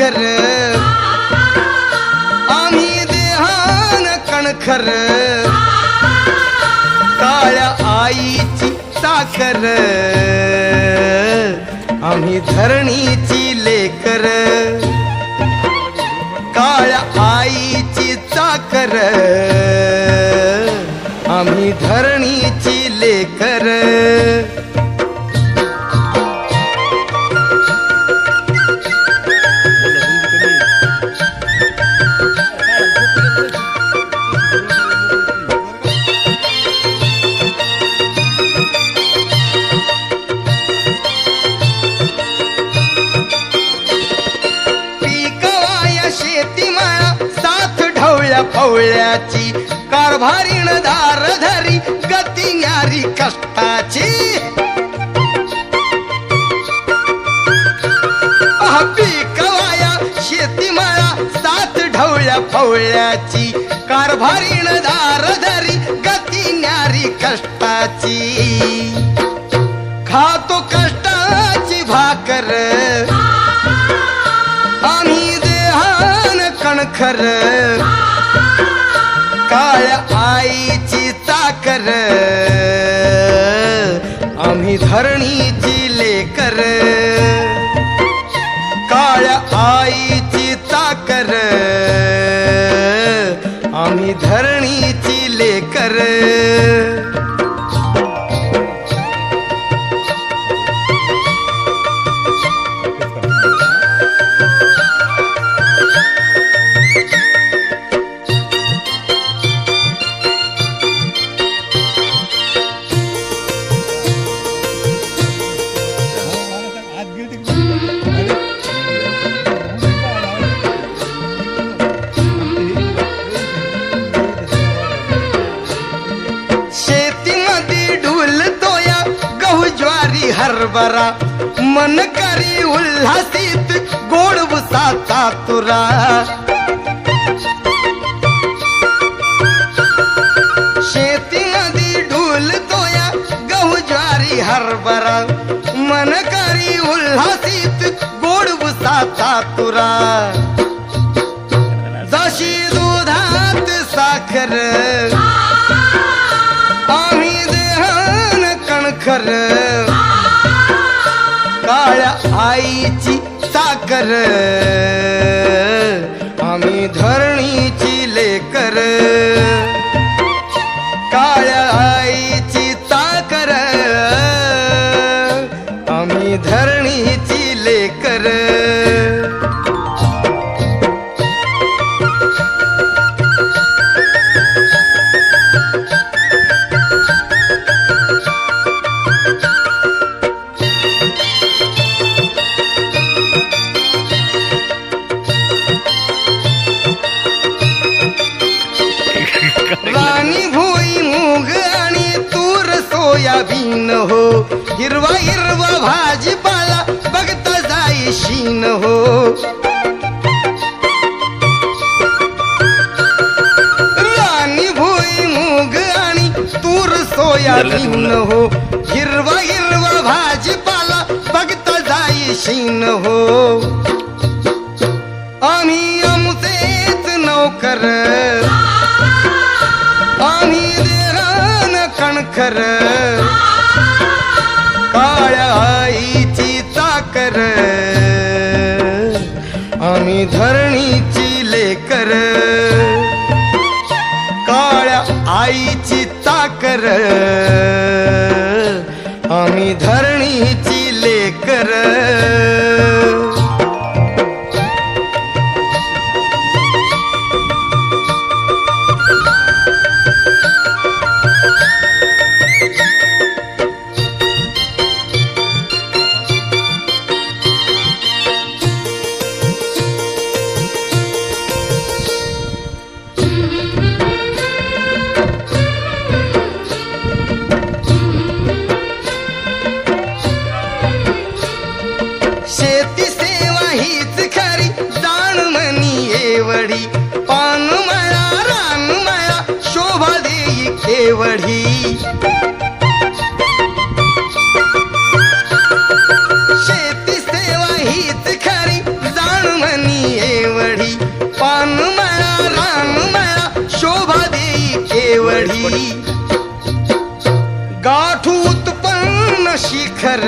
कणखर. आम्ही देहान कणखर. काळ्या आईची साखर. आम्ही धरणीची लेकर. काळ्या आईची साखर. कारभारीण दार धरी गती न्यारी कष्टाची. आहा, शेती शेतीमाळा सात ढवळ्या पवळ्याची कारभारीण दार धरी गती न्यारी कष्टाची. खातो कष्टाची भाकर. आम्ही देहान कणखर. कर आम्ही धरणीची लेकर काळ्या आईची चाकर आम्ही धरणीची लेकर. हरभरा. मन करी उल्हासित गोड बुसाचा तुरा. शेतीमध्ये ढोल तोया गहू ज्वारी हरभरा. मन करी उल्हासित गोड बुसाचा तुरा. जशी दुधात साखर आम्ही देहान कणखर. काळ्या आईची साकर आम्ही धरणीची लेकर. काळ आईची साकर आम्ही धरणीची लेकर. शीन हो। राणी भोई मूग आणि तूर सोयाबीन हो। हिरवा हिरवा भाजीपाला बघता जाई शीन हो। आम्ही आमचेच नौकर। आम्ही देरान कणखर। आमची ताकर आम्ही धर अन्नया शोभा देई खेवढी. शेती सेवा हीच खरी जाण म्हणी एवढी. पान मळा रान मळा शोभा देई एवढी गाठू उत्पन्न शिखर.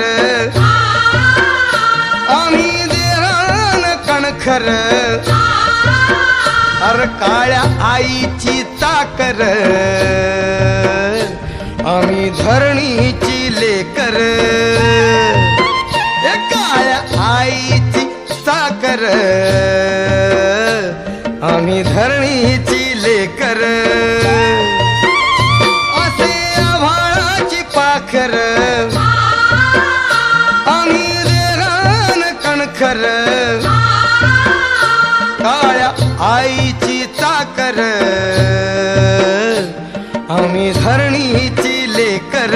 आम्ही देरान कणखर. अर काळ्या आईची चाकर आम्ही धरणीची लेकर. काळ्या आईची चाकर आम्ही धरणीची लेकर. असे आभाळाची पाखर चाकर आम्ही धरणीची लेकर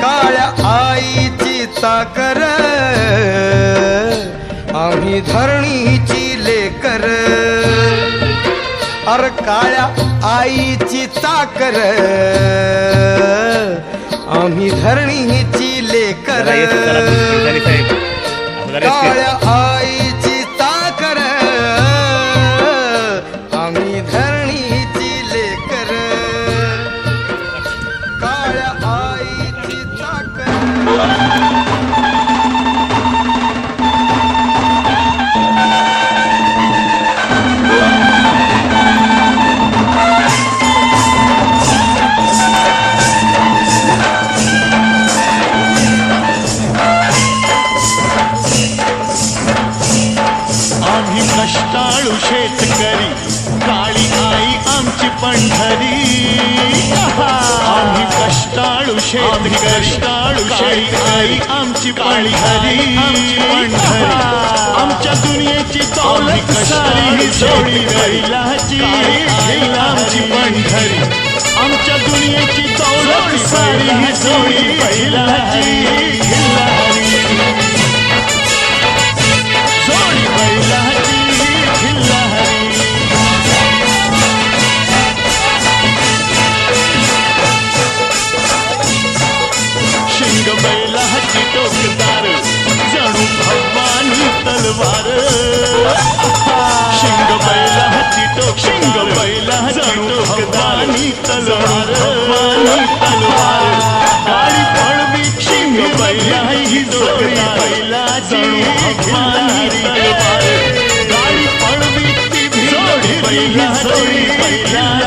काळ्या आईची चाकर आम्ही धरणीची लेकर अर काळ्या आईची चाकर आम्ही धरणीची लेकर. काळ्या आईची चाकर. काळी आई आमची पंढरी आमची पंढरी आमच्या दुनियेची दौलत सारी जोडी बैलाची आई आमची पंढरी आमच्या दुनियेची दौलत सारी जोडी बैलाची पहिला